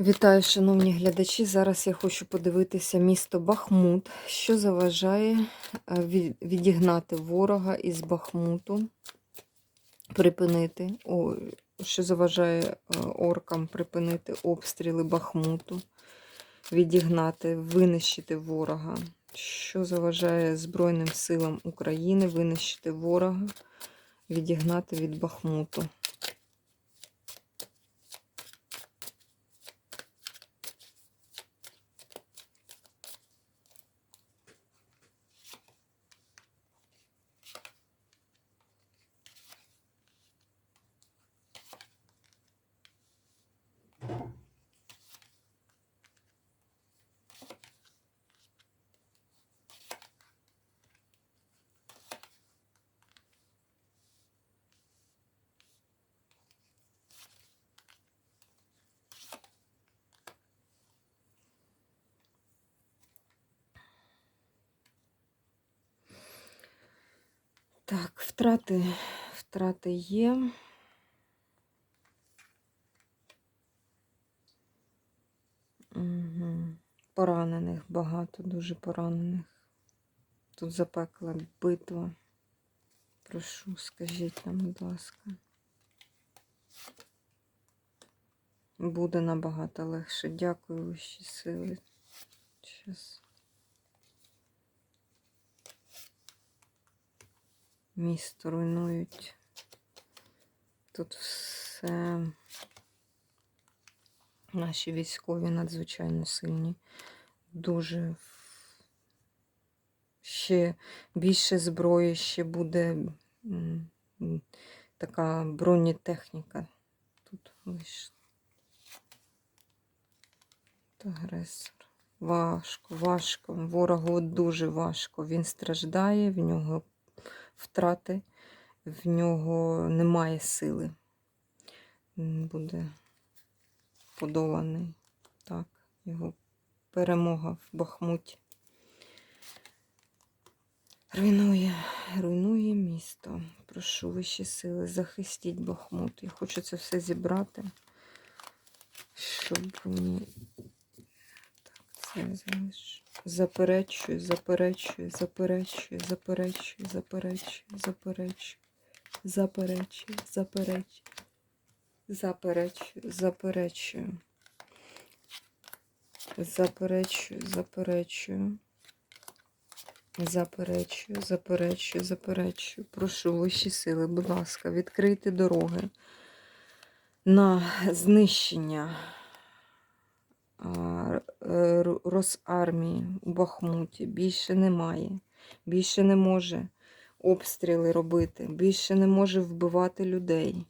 Вітаю, шановні глядачі. Зараз я хочу подивитися місто Бахмут, що заважає е, відігнати ворога із Бахмуту, припинити, що заважає е, оркам припинити обстріли Бахмуту, відігнати, винищити ворога, що заважає Збройним силам України винищити ворога, відігнати від Бахмуту. Так, втрати, втрати є. Угу. Поранених багато, дуже поранених. Тут запекла битва. Прошу, скажіть нам, будь ласка. Буде набагато легше. Дякую вищі сили. Щас. Місто руйнують. Тут все наші військові надзвичайно сильні. Дуже ще більше зброї, ще буде така бронетехніка. Тут вийшла. Агресор. Важко, важко. Ворогу дуже важко. Він страждає, в нього втрати, в нього немає сили. Він буде подоланий. Так, його перемога в Бахмуті. Руйнує, руйнує місто. Прошу вищі сили, захистіть Бахмут. Я хочу це все зібрати, щоб мені. Заперечую, заперечую, заперечую, заперечую, заперечую, заперечую, заперечую, заперечую, заперечую, заперечую. Заперечую, заперечую. Заперечую, заперечую, заперечую. Прошу вищі сили, будь ласка, відкрийте дороги на знищення Росармії у Бахмуті. Більше немає. Більше не може обстріли робити, більше не може вбивати людей,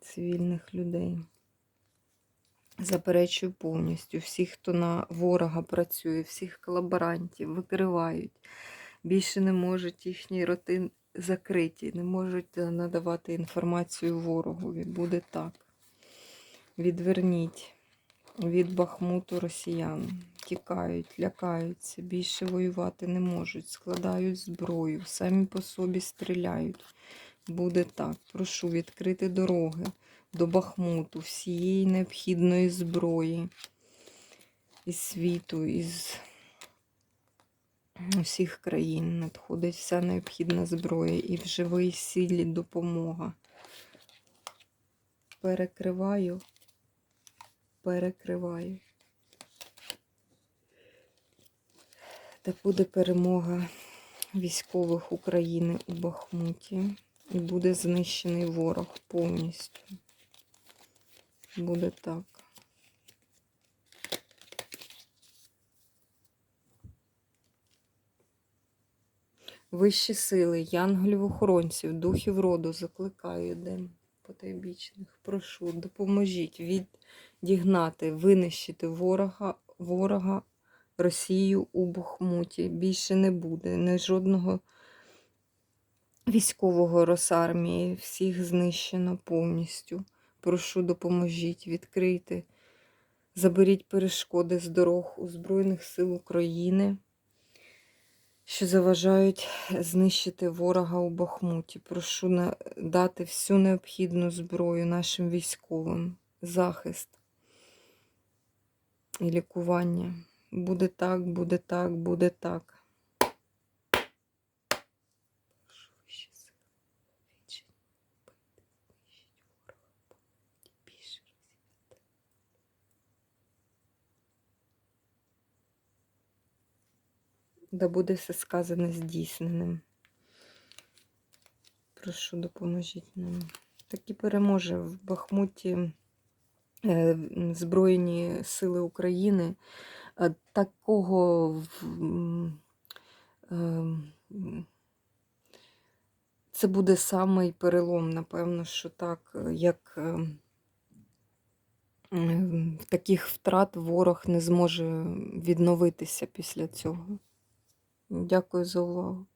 цивільних людей. Заперечую повністю всіх, хто на ворога працює, всіх колаборантів викривають. Більше не можуть їхні роти закриті, не можуть е, надавати інформацію ворогові. Буде так. Відверніть від Бахмуту росіян. Тікають, лякаються, більше воювати не можуть, складають зброю, самі по собі стріляють. Буде так. Прошу відкрити дороги до Бахмуту, всієї необхідної зброї із світу, із усіх країн надходить вся необхідна зброя і в живій силі допомога. Перекриваю, перекриваю. Та буде перемога військових України у Бахмуті. І буде знищений ворог повністю. Буде так. Вищі сили, янголів-охоронців, духів роду закликаю дем потайбічних. Прошу, допоможіть відігнати, винищити ворога, ворога Росію у Бахмуті. Більше не буде. Не жодного військового Росармії. Всіх знищено повністю. Прошу, допоможіть, відкрийте, заберіть перешкоди з дорог у Збройних сил України, що заважають знищити ворога у Бахмуті. Прошу дати всю необхідну зброю нашим військовим, захист і лікування. Буде так, буде так, буде так. Да буде все сказане здійсненим. Прошу, допоможіть нам. Так і переможе в Бахмуті е, Збройні Сили України. Е, Такого е, це буде самий перелом, напевно, що так, як таких втрат ворог не зможе відновитися після цього. Дякую за увагу.